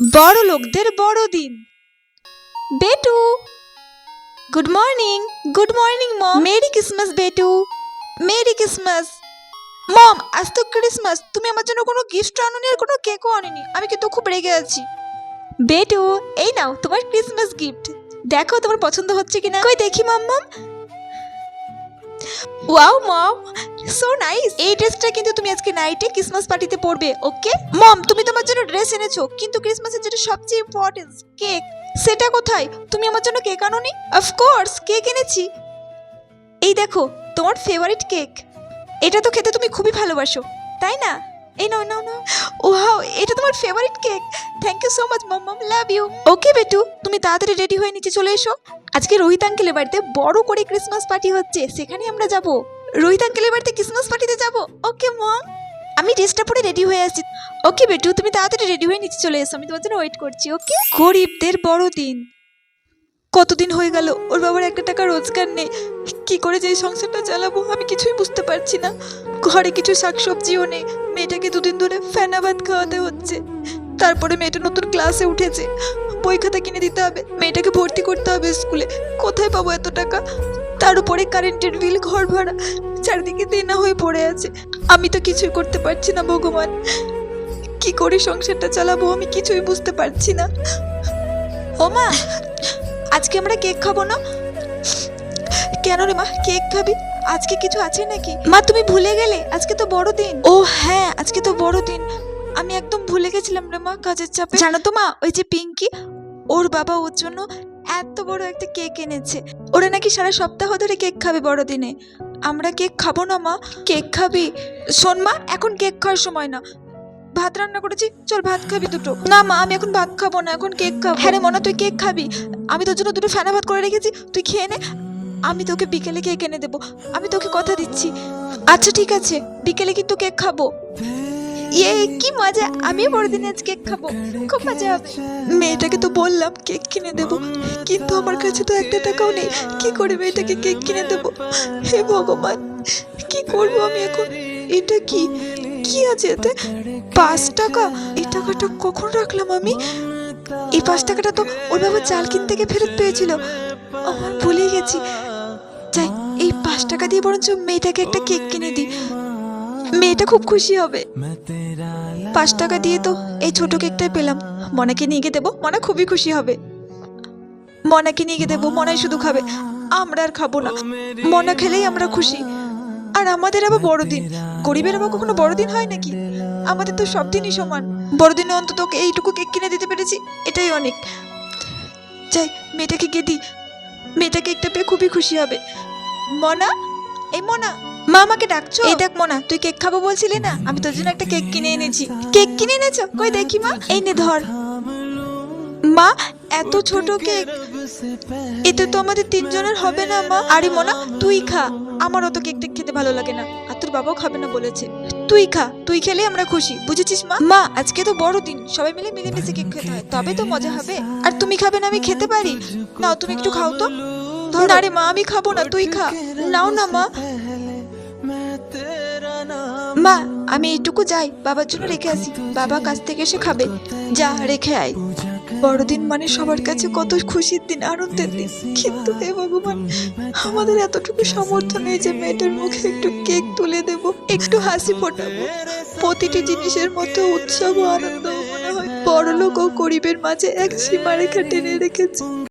বড় লোকদের বড়দিন বেটু। Good morning good morning mom merry Christmas বেটু। মেরি ক্রিসমাস মম আজ তো ক্রিসমাস তুমি আমার জন্য কোনো গিফট আনোনি আর কোনো কেকও আনোনি। আমি কিন্তু খুব রেগে আছি। বেটু, এই নাও তোমার ক্রিসমাস গিফট দেখো তোমার পছন্দ হচ্ছে কিনা। কই দেখি মাম্মাম ওয়াও মম সো নাইস এই ড্রেসটা কিন্তু তুমি আজকে নাইটে ক্রিসমাস পার্টিতে পরবে ওকে মম তুমি তোমার জন্য ড্রেস এনেছো, কিন্তু ক্রিসমাসের যেটা সবচেয়ে ইম্পর্টেন্ট কেক সেটা কোথায়? তুমি আমার জন্য কেক আনোনি? অফকোর্স কেক এনেছি। এই দেখো, তোমার ফেভারিট কেক এটা তো খেতে তুমি খুবই ভালোবাসো, তাই না? এই নাও নাও নাও। ওয়াও, এটা তোমার favourite cake thank you so much mom love you okay বেটু, তুমি তাড়াতাড়ি রেডি হয়ে নিচে চলে এসো। আজকে রোহিত আঙ্কেলের বাড়িতে বড় করে ক্রিসমাস পার্টি হচ্ছে সেখানে আমরা যাব। রোহিত আঙ্কেলের বাড়িতে ক্রিসমাস পার্টিতে যাব। ওকে মম আমি ড্রেসটা পরে রেডি হয়ে আসছি। ওকে বেটু, তুমি তাড়াতাড়ি রেডি হয়ে নিচে চলে এসো, আমি তোমার জন্য ওয়েট করছি ওকে গরিবদের বড় দিন। কতদিন হয়ে গেল, ওর বাবার একটা টাকা রোজগার নেই। কি করে যে সংসারটা চালাবো, আমি কিছুই বুঝতে পারছি না। ঘরে কিছু শাকসবজিও নেই। মেয়েটাকে দুদিন ধরে ফেনা ভাত খাওয়াতে হচ্ছে। তারপরে মেয়েটা নতুন ক্লাসে উঠেছে। বই খাতা কিনে দিতে হবে। মেয়েটাকে ভর্তি করতে হবে স্কুলে। কোথায় পাবো এত টাকা? তার উপরে কারেন্টের বিল, ঘর ভাড়া। চারিদিকে দেনা হয়ে পড়ে আছে। আমি তো কিছুই করতে পারছি না, ভগবান। কি করে সংসারটা চালাবো আমি কিছুই বুঝতে পারছি না। ও মা, আজকে আমরা কেক খাব না? কেন রে মা, কেক খাবি? আজকে কিছু আছে নাকি? মা তুমি ভুলে গেলে? আজকে তো বড় দিন ও হ্যাঁ আজকে তো বড় দিন আমি একদম ভুলে গেছিলাম রে মা কাজের চাপে। জানো তো মা ওই যে পিঙ্কি ওর বাবা ওর জন্য এত বড় একটা কেক এনেছে। ওরা নাকি সারা সপ্তাহ ধরে কেক খাবে বড়দিনে। আমরা কেক খাব না মা কেক খাবি। শোন মা এখন কেক খাওয়ার সময় না। ভাত রান্না করেছি চল ভাত খাবি দুটো। না মা আমি এখন ভাত খাব না এখন কেক খাব। হ্যাঁ রে মনা তুই কেক খাবি। আমি তোর জন্য দুটো ফেনা ভাত করে রেখেছি তুই খেয়ে নে। আমি তোকে বিকেলে কেক এনে দেবো। আমি তোকে কথা দিচ্ছি। আচ্ছা ঠিক আছে। বিকেলে কিন্তু কেক খাব। ইয়ে কি মজা। আমিও বড়দিনে আজ কেক খাব। খুব মজা হবে। মেয়েটাকে তো বললাম কেক কিনে দেব। কিন্তু আমার কাছে তো একটা টাকাও নেই। কি করে মেয়েটাকে কেক কিনে দেব? হে ভগবান, কি করব আমি এখন? এটা কি? কি আছে এতে? পাঁচ টাকা? এই টাকাটা কখন রাখলাম আমি? এই পাঁচ টাকাটা তো ওর বাবা চাল কিনতে গিয়ে ফেরত পেয়েছিল। আমার ভুলে গেছি। পাঁচ টাকা দিয়ে বরঞ্চ মেয়েটাকে একটা কেক কিনে দিই। মেয়েটা খুব খুশি হবে। পাঁচ টাকা দিয়ে তো এই ছোট কেকটাই পেলাম। মনাকে নিয়ে গিয়ে দেবো, মনা খুবই খুশি হবে। মনাকে নিয়ে গিয়ে দেবো, মনাই শুধু খাবে। আমরা আর খাব না। মনা খেলেই আমরা খুশি। আর আমাদের আবার বড়দিন। গরিবের আবার কখনো বড়দিন হয় নাকি? আমাদের তো সব দিনই সমান। বড়দিনে অন্তত এইটুকু কেক কিনে দিতে পেরেছি, এটাই অনেক। যাই, মেয়েটাকে গিয়ে দিই। মেয়েটা কেকটা পেয়ে খুবই খুশি হবে। মনা? এই মনা, মা আমাকে ডাকছো? এই দেখ মনা, তুই কেক খাব বলছিলি না? আমি তোর জন্য একটা কেক কিনে এনেছি। কেক কিনে এনেছো? কই দেখি মা, এই নে ধর। মা, এত ছোট কেক। এতে তো আমাদের তিনজনের হবে না, মা। আরে মনা, তুই খা। আমার অত কেক টেক খেতে ভালো লাগে না। আর তোর বাবাও খাবে না বলেছে। তুই খা, তুই খেলে আমরা খুশি। বুঝেছিস মা? মা, আজকে তো বড় দিন। সবাই মিলে মিলেমিশে কেক খেতে হয়। তবে তো মজা হবে। আর তুমি খাবে না, আমি খেতে পারি। না তুমি একটু খাও তো। না রে মা আমি খাব না তুই খা। নাও না মা। মা আমি এইটুকু যাই বাবার জন্য রেখে আসি। বাবা কাছ থেকে এসে খাবে। যা রেখে আয়। বড়দিন মানে সবার কাছে কত খুশির দিন আনন্দের দিন। কিন্তু হে ভগবান আমাদের এতটুকু সামর্থ্য নেই যে মেয়েটার মুখে একটু কেক তুলে দেব একটু হাসি ফোটাবো। প্রতিটি জিনিসের মধ্যে উৎসব ও আনন্দ মনে হয়। বড়লোক ও গরিবের মাঝে এক সীমারেখা টেনে রেখেছে।